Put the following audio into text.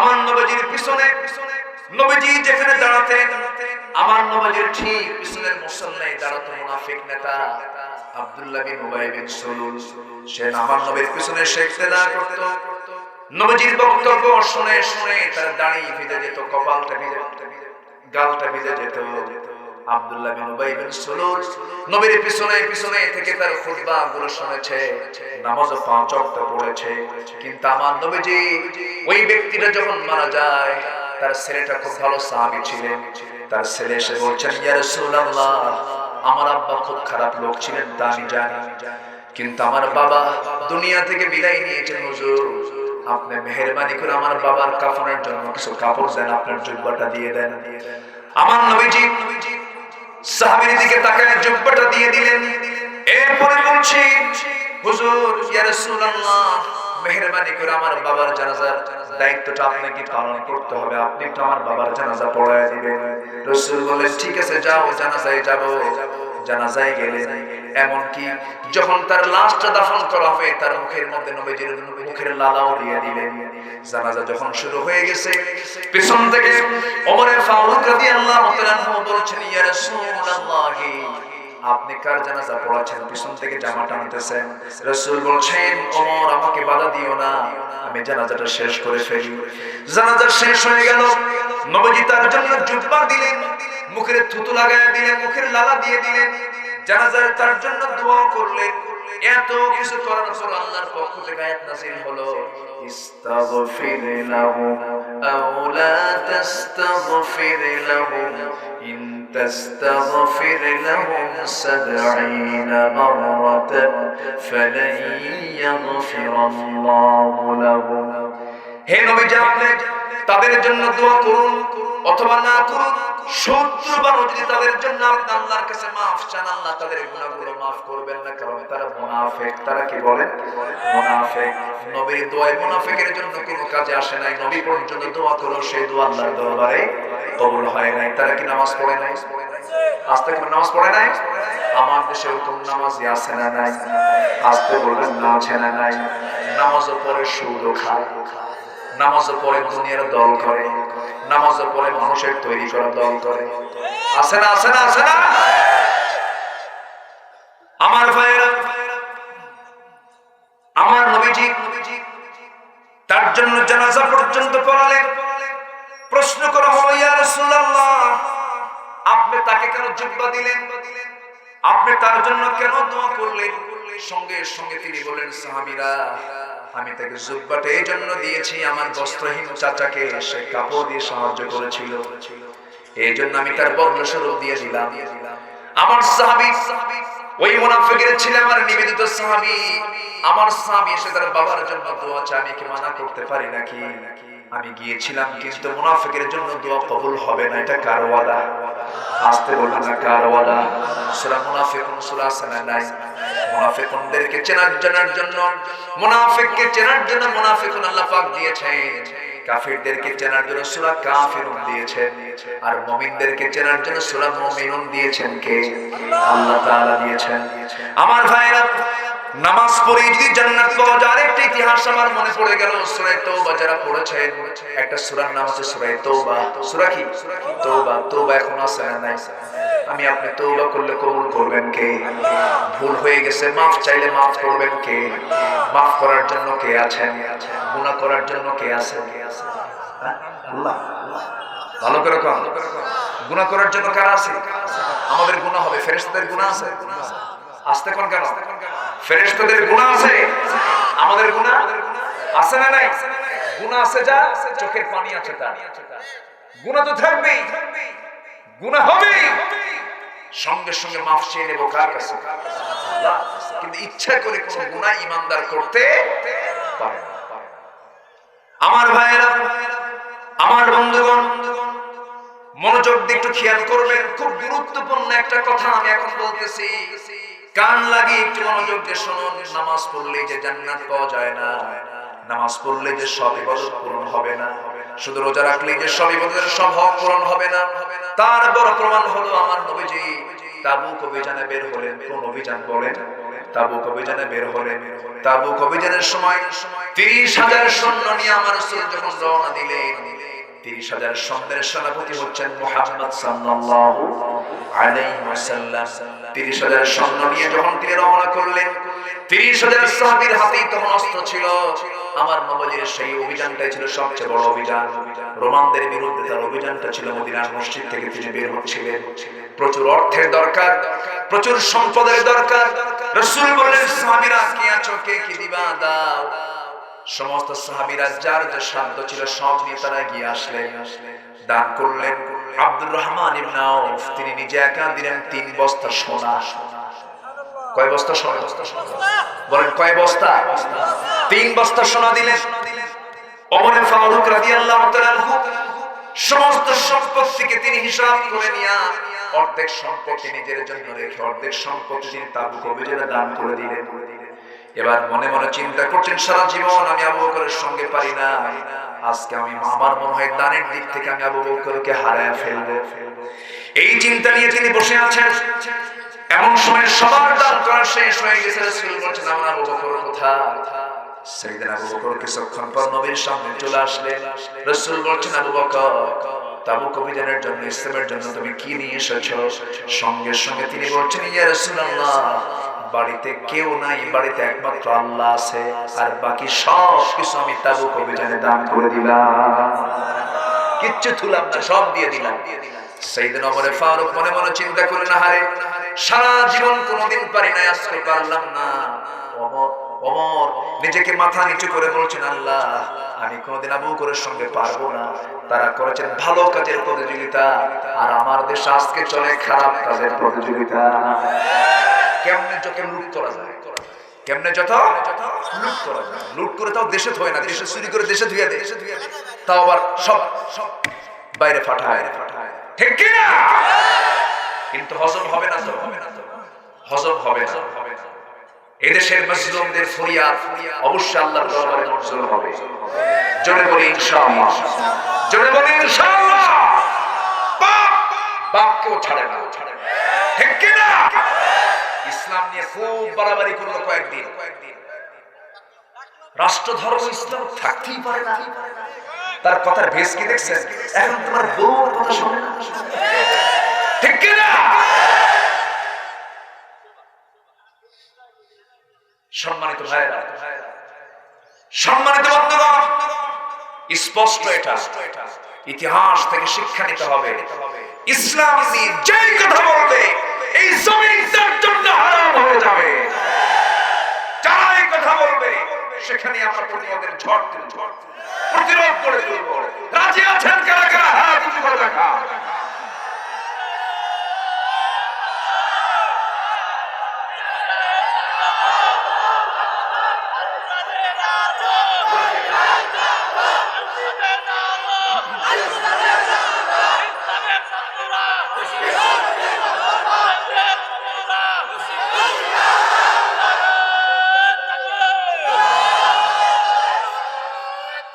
আমার নবজির পিছনে, নবজি যেখানে দাঁড়াতেন, আমার নবজির ঠিক পিছনের মুসল্লাই দাঁড়াতো মুনাফিক নেতা আব্দুল্লাহ বিন উবাই বিন সুলুল। সে আমার নবীর পিছনে শেখতেদা করত। নবজির বক্তব্য শুনে শুনে তার দাড়ি ভিজে যেত, কপালটা ভিজে, গালটা ভিজে যেত। আব্দুল্লাহ বিন উবাই বিন সুলুল নবীর পিছনে পিছনে থেকে তার খুতবা গুলো শুনেছে পাঁচ পড়েছে। কিন্তু আমার নবীজি, ওই ব্যক্তিটা যখন মারা যায়, তার ছেলেটা খুব ভালো ছিলেন। তার ছেলে এসে বলছেন ইয়া আমার আব্বা খুব খারাপ লোক ছিলেন তা আমি জানি। কিন্তু আমার বাবা দুনিয়া থেকে বিদায় নিয়েছেন, হুজুর। আপনি মেহেরবানি করে আমার বাবার কাফনের জন্য কিছু কাপড় দেন, আপনার জুব্বাটা দিয়ে দেন। আমার নবীজি সাহাবীর দিকে তাকায় জুব্বাটা দিয়ে দিলেন। এরপরে বলছি, হুজুর, ইয়া রাসূলুল্লাহ, মেহেরবানি করে আমার বাবার জানাজার দায়িত্বটা আপনাকে পালন করতে হবে। আপনি একটু আমার বাবার জানাজা পড়ায় দিবেন। রাসূল বললেন, ঠিক আছে, যাও, জানাজায় যাব। জানাজায় গেলেন। এমন কি যখন তার লাশটা দাফন করা হবে, তার মুখের মধ্যে নবীজির মুখের লালাও দিয়ে দিলেন। জানাজা যখন শুরু হয়ে গেছে, পেছন থেকে ওমরে ফারুক রাদিয়াল্লাহু তাআলা রাসূলুল্লাহ আপনি কার জানাজা পড়াচ্ছেন? পিছন থেকে জামা টানতেছেন। রাসূল বলছেন, ওমর, আমাকে বাধা দিও না। আমি জানাজাটা শেষ করে ফেলি। জানাজা শেষ হয়ে গেল। নবজি তার জন্য জুব্বা দিলেন, মুখের থুতু লাগায় দিলেন, মুখের লালা দিয়ে দিলেন। জানাজার তার জন্য দোয়া করলেন। এত কিছু করার পর আল্লাহর পক্ষ থেকে আয়াত নাযিল হলো। ইস্তাগফির লাহুম আও লা তাস্তাগফির ইন تستغفر لهم سبعين مرة فلن يغفر الله لهم. هنا بجعلك তাদের জন্য দোয়া করুন, অথবা না করুন সত্তর বার যদি তাদের জন্য আপনি আল্লাহর কাছে মাফ চান, আল্লাহ তাদের গুনাহগুলো মাফ করবেন না, কারণ তারা মুনাফিক। তারা কি বলে? মুনাফিক। নবীর দোয়ায় মুনাফিকের জন্য কোনো কাজে আসে নাই। নবী পর্যন্ত দোয়া করো সেই দোয়া আল্লাহর দরবারে কবুল হয় নাই। তারা কি নামাজ পড়ে নাই? আজ থেকে নামাজ পড়ে নাই? আমার দেশে ওরকম নামাজই আছে না নাই? আসতে বলবেন না আছে না নাই? নামাজও পরে সুদও খায়। নামাজের পরে দুনিয়ার দল করে, নামাজের পরে মানুষের তৈরি করা দল করে। আছে না আছে না আছে না? আমার ভাইয়েরা, আমার নবীজি, তার জন্য জানাজা পর্যন্ত পড়ালেন প্রশ্ন করা হলো, ইয়া রাসূলুল্লাহ, আপনি তাকে কেন জুব্বা দিলেন? আপনি তার জন্য কেন দোয়া করলেন? সঙ্গে সঙ্গে তিনি বলেন সাহাবীরা আমি তাকে জুব্বাটা এই জন্য দিয়েছি, আমার বস্ত্রহীন চাচাকে সে কাপড় দিয়ে সাহায্য করেছিল। এই জন্য আমি তার বর্ণ স্বরূপ দিয়ে দিলাম। আমার সাহাবী, ওই মুনাফিকের ছেলে আমার নিবেদিত সাহাবী, আমার সাহাবী এসে তার বাবার জন্য দোয়া চায়, আমি কি মানা করতে পারি নাকি? আমি গিয়েছিলাম, কিন্তু মুনাফিকের জন্য দোয়া কবুল হবে না, এটা কার ওয়াদা আসতে বলবেন না কার ওয়াদা সূরা মুনাফিকুন, সূরা সানা নাই। মুনাফিকুনদেরকে চেনার জানার জন্য, মুনাফিককে চেনার জন্য মুনাফিকুন আল্লাহ পাক দিয়েছেন। কাফিরদেরকে চেনার জন্য সূরা কাফিরুন দিয়েছেন। আর মুমিনদেরকে চেনার জন্য সূরা মুমিনুন দিয়েছেন কে? আল্লাহ তাআলা দিয়েছেন। আমার ভাইরা নামাজ পড়ে যদি জান্নাত পাওয়া যায়, আরেকটা ইতিহাস আমার মনে পড়ে গেল সূরা তওবা যারা পড়েছেন, একটা সূরার নাম আছে সূরা তওবা। সূরা কি? তওবা। তওবা এখন আছে না নাই? আমি আপনি তওবা করলে কবুল করবেন কে? ভুল হয়ে গেছে, মাফ চাইলে মাফ করবেন কে? মাফ করার জন্য কে আছেন? গুনাহ করার জন্য কে আছে হ্যাঁ? ভালো করে কম গুনাহ করার জন্য কারা আছে? আমাদের গুনাহ হবে, ফেরেশতাদের গুনাহ আছে? আসতে কোন কেন? ফেরেশতাদের গুনাহ আছে? আমাদের গুনাহ আছে না নাই? গুনাহ আছে যা, চোখের পানি আছে তার। গুনাহ তো থাকবেই। গুনাহ হবে সঙ্গে সঙ্গে মাফ চেয়ে নেব কার কাছে? কিন্তু ইচ্ছা করে কোনো গুনাহ ইমানদার করতে পারে আমার ভাইয়েরা, আমার বন্ধুগণ, মনোযোগ দিয়ে একটু খেয়াল করবেন, খুব গুরুত্বপূর্ণ একটা কথা আমি এখন বলতেছি। কান লাগিয়ে একটু মনোযোগ দিয়ে শুনুন, নামাজ পড়লে যে জান্নাত পাওয়া যায় না, নামাজ পড়লে যে সব ইবাদত পূরণ হবে না, শুধু রোজা রাখলে যে সব ইবাদতের সব হক পূরণ হবে না তার বড় প্রমাণ হলো আমার নবীজি। তাবুক অভিযানে বের হলেন, কোন অভিযান বলেন? তাবুক অভিযানে বের হলেন। তাবুক অভিযানের সময় তিরিশ হাজার সৈন্য নিয়ে আমার যখন রওনা দিলেন তিরিশ হাজার সৈন্যের সেনাপতি হচ্ছেন মুহাম্মদ তিরিশ হাজার নিয়ে যখন তিনি রওনা করলেন, তিরিশ হাজার হাতেই তখন অস্ত্র ছিল। আমার সেই অভিযানটাই ছিল সবচেয়ে বড় অভিযান। রোমানদের বিরুদ্ধে তার অভিযানটা ছিল মদিনার মসজিদ থেকে তিনি বের হচ্ছিলেন। প্রচুর অর্থের দরকার, প্রচুর সম্পদের দরকার। রসুল বললেন, সাহাবীরা, কি আছো? কে কি দিবা? দাও। সমস্ত সাহাবীরা যার যে সাধ্য ছিল সব নিয়ে তারা গিয়ে আসলেন। দান করলেন, আব্দুর রহমান তিনি নিজে একা দিলেন তিন বস্তা সোনা। কয় বস্তা সোনা? বলেন, কয় বস্তা? তিন বস্তা সোনা দিলেন। ওমর ফারুক সমস্ত সম্পত্তিকে তিনি হিসাব করে নিয়ে অর্ধেক সম্পত্তি নিজের জন্য রেখে, অর্ধেক সম্পত্তি তিনি তাবুক অভিযানে দান করে দিলেন। এবার মনে মনে চিন্তা করছেন, সারা জীবন আমি আবু বকরের সঙ্গে পারি না। আজকে আমি আমার মনে হয় দানের দিক থেকে আমি আবু বকরকে হারায় ফেলব। এই চিন্তা নিয়ে তিনি বসে আছেন, এমন সময় সবার দান করা শেষ হয়ে গেছে, রাসূল বলছেন, আমার আবু বকর কোথায়? সাইয়েদনা আবু বকর কিছুক্ষণ পর নবীর সামনে চলে আসলেন। রাসূল বলছেন, আবু বকর তাবুক অভিযানের জন্য, ইসলামের জন্য তুমি কি নিয়ে এসেছ? সঙ্গে সঙ্গে তিনি বলছেন, ইয়া রাসূলুল্লাহ বাড়িতে কেউ নাই বাড়িতে একমাত্র আল্লাহ আছে, আর বাকি সব কিছু আমি তাবুক অভিযানে দান করে দিলাম। কিচ্ছু থুলাম না, সব দিয়ে দিলাম। সেইদিন ফারুক মনে মনে চিন্তা হারে সারা জীবন কোনোদিন পারি আজকে পারলাম না। অমর নিজেকে মাথা নিচু করে বলছেন, আল্লাহ, আমি কোনোদিন আবু করে সঙ্গে পারব না। তারা করেছেন ভালো কাজের প্রতিযোগিতা, আর আমার দেশ আজকে চলে খারাপ কাজের প্রতিযোগিতা। কেমনে যত লুট করা যায়? কেমনে যত লুট করা যায়? লুট করে তাও দেশে থয় না, দেশে চুরি করে দেশে ধুয়ে দেয়। তাও আবার সব সব বাইরে ফাটায় কিন্তু হজম হবে না তো? হজম হবে না। এদেশের ফরিয়াদ অবশ্যই আল্লাহর দরবারে মঞ্জুর হবে। জোরে বলি ইনশাআল্লাহ। জোরে বলি ইনশাআল্লাহ। বাপ ছাড়ে না। ঠিক ইসলাম নিয়ে খুব বাড়াবাড়ি করল কয়েকদিন। রাষ্ট্র, ধর্ম, ইসলাম থাকতেই পারে না। তার কথার ভেস কি দেখছেন? এখন তোমার বউর কথা শোনে সম্মানিত ভাইরা সম্মানিত বন্ধুগণ, স্পষ্ট এটা। ইতিহাস থেকে শিক্ষা নিতে হবে। ইসলাম যেই কথা বলবে এই জমিন তার জন্য হারাম হয়ে যাবে। যারা কথা বলবে, সেখানে আমরা প্রতিবাদের ঝড় প্রতিরোধ করে তুলব। রাজি আছেন কারা কারা? হ্যাঁ, হাত উঁচু করে দেখা।